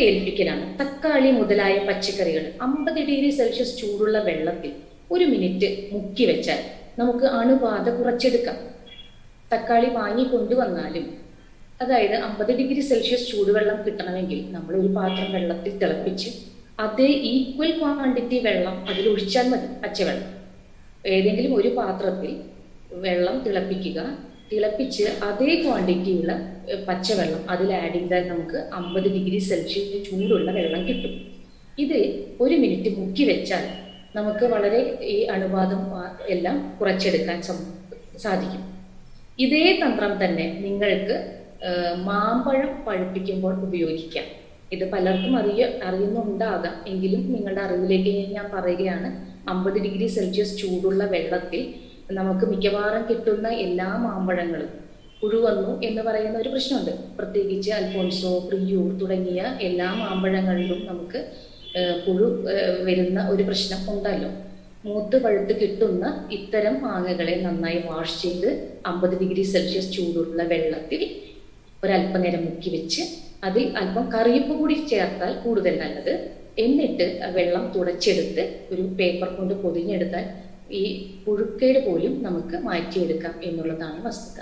ഏൽപ്പിക്കലാണ്. തക്കാളി മുതലായ പച്ചക്കറികൾ അമ്പത് ഡിഗ്രി സെൽഷ്യസ് ചൂടുള്ള വെള്ളത്തിൽ ഒരു മിനിറ്റ് മുക്കി വെച്ചാൽ നമുക്ക് അണുബാധ കുറച്ചെടുക്കാം. തക്കാളി വാങ്ങി കൊണ്ടുവന്നാലും അതായത് അമ്പത് ഡിഗ്രി സെൽഷ്യസ് ചൂടുവെള്ളം കിട്ടണമെങ്കിൽ നമ്മൾ ഒരു പാത്രം വെള്ളത്തിൽ തിളപ്പിച്ച് അതേ ഈക്വൽ ക്വാണ്ടിറ്റി വെള്ളം അതിൽ ഒഴിച്ചാൽ മതി പച്ചവെള്ളം. ഏതെങ്കിലും ഒരു പാത്രത്തിൽ വെള്ളം തിളപ്പിക്കുക. തിളപ്പിച്ച് അതേ ക്വാണ്ടിറ്റിയുള്ള പച്ചവെള്ളം അതിൽ ആഡ് ചെയ്താൽ നമുക്ക് അമ്പത് ഡിഗ്രി സെൽഷ്യസ് ചൂടുള്ള വെള്ളം കിട്ടും. ഇത് ഒരു മിനിറ്റ് മുക്കി വെച്ചാൽ നമുക്ക് വളരെ ഈ അണുബാധം എല്ലാം കുറച്ചെടുക്കാൻ സാധിക്കും. ഇതേ തന്ത്രം തന്നെ നിങ്ങൾക്ക് മാമ്പഴം പഴുപ്പിക്കുമ്പോൾ ഉപയോഗിക്കാം. ഇത് പലർക്കും അറിയ അറിയുന്നുണ്ടാകാം. എങ്കിലും നിങ്ങളുടെ അറിവിലേക്ക് ഞാൻ പറയുകയാണ് അമ്പത് ഡിഗ്രി സെൽഷ്യസ് ചൂടുള്ള വെള്ളത്തിൽ നമുക്ക് മിക്കവാറും കിട്ടുന്ന എല്ലാ മാമ്പഴങ്ങളും. പുഴുവന്നു എന്ന് പറയുന്ന ഒരു പ്രശ്നമുണ്ട്. പ്രത്യേകിച്ച് അൽഫോൺസോ പ്രിയൂർ തുടങ്ങിയ എല്ലാ മാമ്പഴങ്ങളിലും നമുക്ക് പുഴു വരുന്ന ഒരു പ്രശ്നം ഉണ്ടല്ലോ. മൂത്ത് പഴുത്ത് കിട്ടുന്ന ഇത്തരം മാങ്ങകളെ നന്നായി വാഷ് ചെയ്ത് അമ്പത് ഡിഗ്രി സെൽഷ്യസ് ചൂടുള്ള വെള്ളത്തിൽ ഒരല്പനേരം മുക്കി വെച്ച് അതിൽ അല്പം കറിയപ്പ് കൂടി ചേർത്താൽ കൂടുതൽ നല്ലത്. എന്നിട്ട് വെള്ളം തുടച്ചെടുത്ത് ഒരു പേപ്പർ കൊണ്ട് പൊതിഞ്ഞെടുത്താൽ ഈ പുഴുക്കേട് പോലും നമുക്ക് മാറ്റിയെടുക്കാം എന്നുള്ളതാണ് വസ്തുത.